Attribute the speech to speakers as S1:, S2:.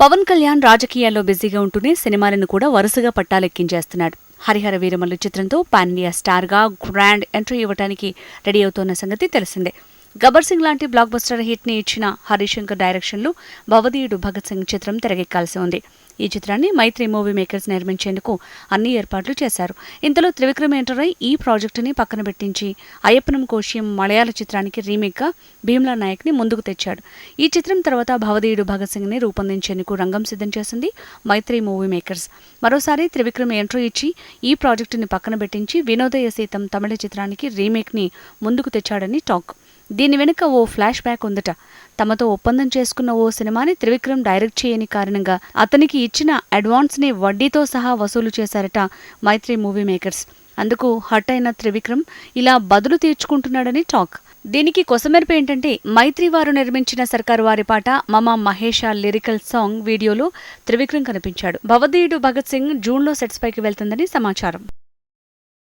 S1: పవన్ కళ్యాణ్ రాజకీయాల్లో బిజీగా ఉంటూనే సినిమాలను కూడా వరుసగా పట్టాలెక్కించేస్తున్నాడు. హరిహర వీరమల్లు చిత్రంతో పాన్ ఇండియా స్టార్గా గ్రాండ్ ఎంట్రీ ఇవ్వడానికి రెడీ అవుతోన్న సంగతి తెలిసిందే. గబ్బర్ సింగ్ లాంటి బ్లాక్ బస్టర్ హిట్ని ఇచ్చిన హరిశంకర్ డైరెక్షన్లో భవదీయుడు భగత్ సింగ్ చిత్రం తెరకెక్కాల్సి ఉంది. ఈ చిత్రాన్ని మైత్రి మూవీ మేకర్స్ నిర్మించేందుకు అన్ని ఏర్పాట్లు చేశారు. ఇంతలో త్రివిక్రమ్ ఎంటర్ అయి ఈ ప్రాజెక్టుని పక్కన పెట్టించి అయ్యప్పనం కోశ్యం మలయాళ చిత్రానికి రీమేక్గా భీమ్లా నాయక్ని ముందుకు తెచ్చాడు. ఈ చిత్రం తర్వాత భవదీయుడు భగత్ సింగ్ని రూపొందించేందుకు రంగం సిద్ధం చేసింది మైత్రి మూవీ మేకర్స్. మరోసారి త్రివిక్రమ్ ఎంట్రీ ఇచ్చి ఈ ప్రాజెక్టుని పక్కన పెట్టించి వినోదయ సీతం తమిళ చిత్రానికి రీమేక్ని ముందుకు తెచ్చాడని టాక్. దీని వెనుక ఓ ఫ్లాష్ బ్యాక్ ఉందట. తమతో ఒప్పందం చేసుకున్న ఓ సినిమాని త్రివిక్రమ్ డైరెక్ట్ చేయని కారణంగా అతనికి ఇచ్చిన అడ్వాన్స్ని వడ్డీతో సహా వసూలు చేశారట మైత్రి మూవీ మేకర్స్. అందుకు హట్ అయిన త్రివిక్రమ్ ఇలా బదులు తీర్చుకుంటున్నాడని టాక్. దీనికి కొసమెరుపు ఏంటంటే మైత్రి వారు నిర్మించిన సర్కారు వారి పాట మమ మహేష లిరికల్ సాంగ్ వీడియోలో త్రివిక్రమ్ కనిపించాడు. భవదీయుడు భగత్ సింగ్ జూన్లో సెట్స్ పైకి వెళ్తుందని సమాచారం.